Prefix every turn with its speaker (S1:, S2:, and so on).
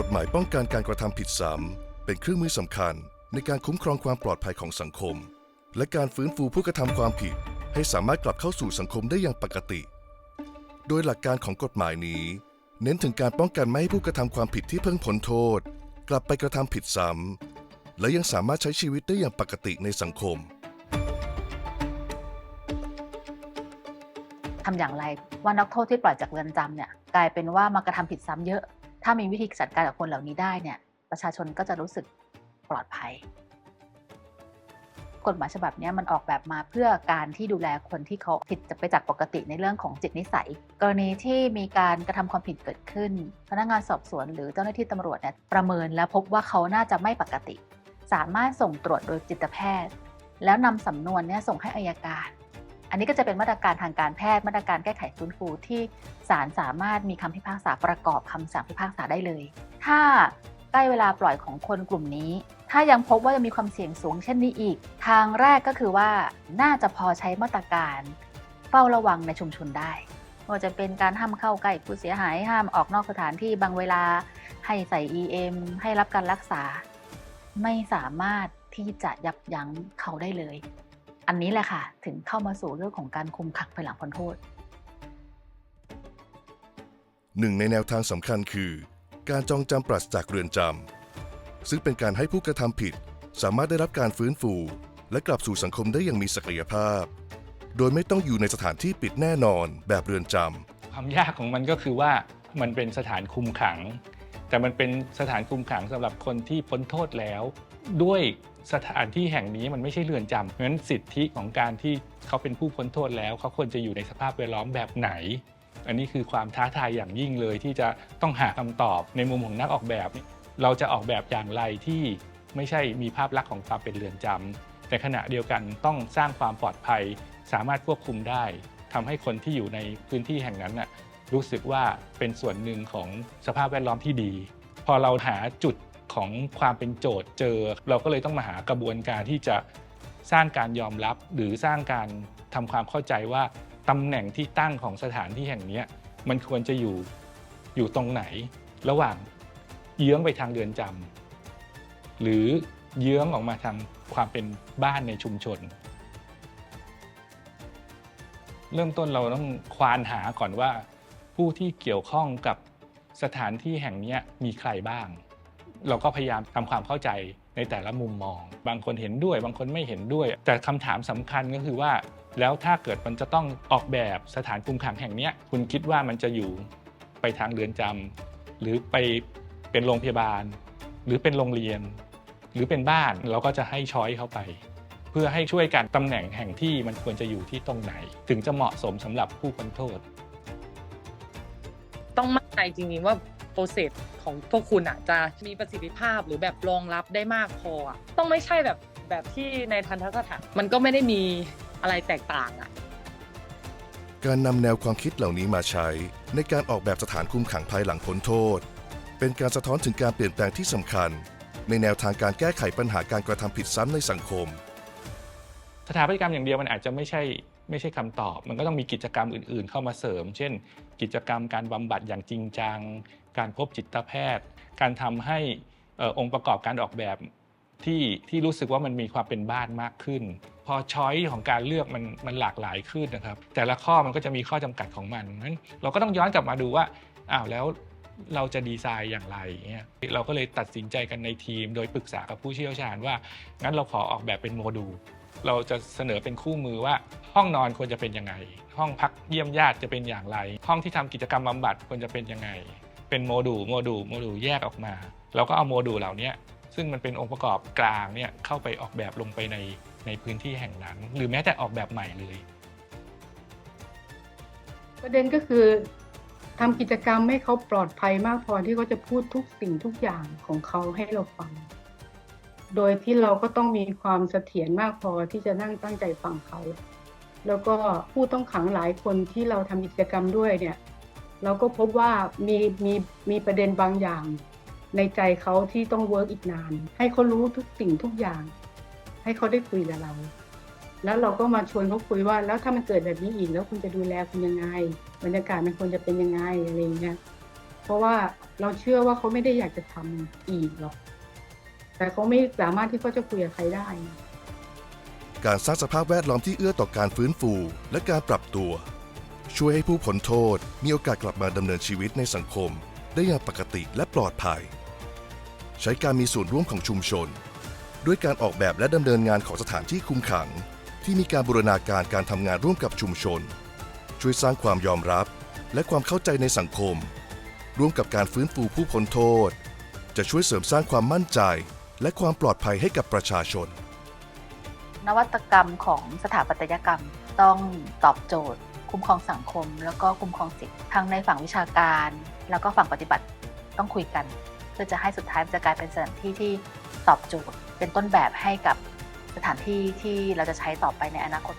S1: กฎหมายป้องกันการกระทำผิดซ้ำเป็นเครื่องมือสำคัญ ในการคุ้มครองความปลอดภัยของสังคม และการฟื้นฟูผู้กระทำความผิด ให้สามารถกลับเข้าสู่สังคมได้อย่างปกติ โดยหลักการของกฎหมายนี้ เน้นถึงการป้องกันไม่ให้ผู้กระทำความผิดที่เพิ่งพ้นโทษ กลับไปกระทำผิดซ้ำและยังสามารถใช้ชีวิตได้อย่างปกติในสังคม
S2: ทำอย่างไรว่านักโทษที่ปล่อยจากเรือนจำเนี่ยกลายเป็นว่ามากระทำผิดซ้ำเยอะ ถ้ามีวิธีจัดการกับคนเหล่านี้ได้เนี่ยประชาชนก็จะรู้สึกปลอดภัย กฎหมายฉบับนี้มันออกแบบมาเพื่อการที่ดูแลคนที่เขาผิดจะไปจากปกติในเรื่องของจิตนิสัย กรณีที่มีการกระทำความผิดเกิดขึ้น พนักงานสอบสวนหรือเจ้าหน้าที่ตำรวจเนี่ยประเมินและพบว่าเขาน่าจะไม่ปกติ สามารถส่งตรวจโดยจิตแพทย์ แล้วนำสำนวนเนี่ยส่งให้อายการ อันนี้ก็จะเป็นมาตรการทางการแพทย์มาตรการแก้ไขฟื้นฟูที่ศาลสามารถมีคำพิพากษาประกอบคำสั่งพิพากษาได้เลย ถ้าใกล้เวลาปล่อยของคนกลุ่มนี้ ถ้ายังพบว่าจะมีความเสี่ยงสูงเช่นนี้อีก ทางแรกก็คือว่าน่าจะพอใช้มาตรการเฝ้าระวังในชุมชนได้ไม่ว่าจะเป็นการห้ามเข้าใกล้ผู้เสียหายห้ามออกนอกสถานที่บางเวลา ให้ใส่ EM ให้รับการรักษา ไม่สามารถที่จะยับยั้งเขาได้เลย อันนี้แหละค่ะ ถึงเข้ามาสู่เรื่องของการคุมขังภายหลังพ้นโทษ
S1: หนึ่งในแนวทางสำคัญคือ การจองจำปราศจากเรือนจำซึ่งเป็นการให้ผู้กระทำผิด สามารถได้รับการฟื้นฟู และกลับสู่สังคมได้อย่างมีศักยภาพ โดยไม่ต้องอยู่ในสถานที่ปิดแน่นอนแบบเรือนจำ
S3: ความยากของมันก็คือว่ามันเป็นสถานคุมขัง แต่มันเป็นสถานคุมขังสำหรับคนที่พ้นโทษแล้ว ด้วยสถานที่แห่งนี้มันไม่ใช่เรือนจำเพราะฉะนั้นสิทธิของการที่เขาเป็นผู้พ้นโทษแล้ว เขาควรจะอยู่ในสภาพแวดล้อมแบบไหน อันนี้คือความท้าทายอย่างยิ่งเลยที่จะต้องหาคำตอบในมุมของนักออกแบบเราจะออกแบบอย่างไรที่ไม่ใช่มีภาพลักษณ์ของความเป็นเรือนจำแต่ขณะเดียวกันต้องสร้างความปลอดภัย สามารถควบคุมได้ทำให้คนที่อยู่ในพื้นที่แห่งนั้นน่ะรู้สึกว่าเป็นส่วนหนึ่งของสภาพแวดล้อมที่ดี พอเราหาจุด ของความเป็นโจทย์เจอ เราก็เลยต้องมาหากระบวนการที่จะสร้างการยอมรับหรือสร้างการทำความเข้าใจว่าตำแหน่งที่ตั้งของสถานที่แห่งนี้มันควรจะอยู่อยู่ตรงไหน ระหว่างเยื้องไปทางเรือนจำหรือเยื้องออกมาทางความเป็นบ้านในชุมชน เริ่มต้นเราต้องควานหาก่อนว่า ผู้ที่เกี่ยวข้องกับสถานที่แห่งนี้มีใครบ้าง เราก็พยายามทำความเข้าใจในแต่ละมุมมอง บางคนเห็นด้วย บางคนไม่เห็นด้วย แต่คำถามสำคัญก็คือว่า แล้วถ้าเกิดมันจะต้องออกแบบสถานคุมขังแห่งนี้คุณคิดว่ามันจะอยู่ไปทางเรือนจำหรือไปเป็นโรงพยาบาล หรือเป็นโรงเรียน หรือเป็นบ้านเราก็จะให้ช้อยเขาไป เพื่อให้ช่วยกันตำแหน่งแห่งที่มันควรจะอยู่ที่ตรงไหน ถึงจะเหมาะสมสำหรับผู้พ้นโทษ
S4: ต้องมั่นใจจริงๆว่า ปรเซสของพวกคุณอะจะมีประสิทธิภาพหรือแบบรองรับได้มากพออะต้องไม่ใช่แบบแบบที่ในทันทสถานมันก็ไม่ได้มีอะไรแตกต่างอะ
S1: การนำแนวความคิดเหล่านี้มาใช้ ในการออกแบบสถานคุมขังภายหลังพ้นโทษ เป็นการสะท้อนถึงการเปลี่ยนแปลงที่สำคัญ ในแนวทางการแก้ไขปัญหาการกระทำผิดซ้ำในสังคม
S3: สถาปัตยกรรมอย่างเดียวมันอาจจะไม่ใช่ ไม่ใช่คำตอบ มันก็ต้องมีกิจกรรมอื่น ๆ เข้ามาเสริม เช่น กิจกรรมการบำบัดอย่างจริงจัง การพบจิตแพทย์ การทำให้องค์ประกอบการออกแบบที่ที่รู้สึกว่ามันมีความเป็นบ้านมากขึ้น พอช้อยของการเลือกมันมันหลากหลายขึ้นนะครับ แต่ละข้อมันก็จะมีข้อจำกัดของมันนั้นเราก็ต้องย้อนกลับมาดูว่าอ้าวแล้วเราจะดีไซน์อย่างไรเงี้ยเราก็เลยตัดสินใจกันในทีม โดยปรึกษากับผู้เชี่ยวชาญว่างั้นเราขอออกแบบเป็นโมดูล เราจะเสนอเป็นคู่มือว่า ห้องนอนควรจะเป็นยังไง ห้องพักเยี่ยมญาติจะเป็นอย่างไร ห้องที่ทำกิจกรรมบำบัดควรจะเป็นยังไง เป็นโมดูลโมดูลโมดูลแยกออกมา เราก็เอาโมดูลเหล่านี้ซึ่งมันเป็นองค์ประกอบกลางเนี่ยเข้าไปออกแบบลงไปในในพื้นที่แห่งนั้น หรือแม้แต่ออกแบบใหม่เลย
S5: ประเด็นก็คือทำกิจกรรมให้เขาปลอดภัยมากพอที่เขาจะพูดทุกสิ่งทุกอย่างของเขาให้เราฟัง โดยที่เราก็ต้องมีความเสถียรมากพอที่จะนั่งตั้งใจฟังเขา แล้วก็ผู้ต้องขังหลายคนที่เราทำกิจกรรมด้วยเนี่ย เราก็พบว่ามีมีมีประเด็นบางอย่าง ในใจเขาที่ต้องเวิร์กอีกนาน ให้เขารู้ทุกสิ่งทุกอย่าง ให้เขาได้คุยกับเรา แล้วเราก็มาชวนเขาคุยว่า แล้วถ้ามันเกิดแบบนี้อีกแล้วคุณจะดูแลคุณยังไง บรรยากาศมันควรจะเป็นยังไงอะไรอย่างเงี้ยเพราะว่าเราเชื่อว่าเขาไม่ได้อยากจะทำอีกหรอก แต่เขาไม่สามารถที่เขาจะคุยกับใครได้
S1: การสร้างสภาพแวดล้อมที่เอื้อต่อการฟื้นฟูและการปรับตัว ช่วยให้ผู้พ้นโทษมีโอกาสกลับมาดำเนินชีวิตในสังคม ได้อย่างปกติและปลอดภัย ใช้การมีส่วนร่วมของชุมชน ด้วยการออกแบบและดำเนินงานของสถานที่คุมขัง ที่มีการบูรณาการการทำงานร่วมกับชุมชน ช่วยสร้างความยอมรับ และความเข้าใจในสังคม ร่วมกับการฟื้นฟูผู้พ้นโทษ จะช่วยเสริมสร้างความมั่นใจ และความปลอดภัยให้กับประชาชน
S2: นวัตกรรมของสถาปัตยกรรมต้องตอบโจทย์ คุ้มครองสังคม แล้วก็คุ้มครองสิทธิ์ทั้งในฝั่งวิชาการ แล้วก็ฝั่งปฏิบัติต้องคุยกัน เพื่อจะให้สุดท้ายจะกลายเป็นสถานที่ที่ตอบโจทย์ เป็นต้นแบบให้กับสถานที่ที่เราจะใช้ต่อไปในอนาคต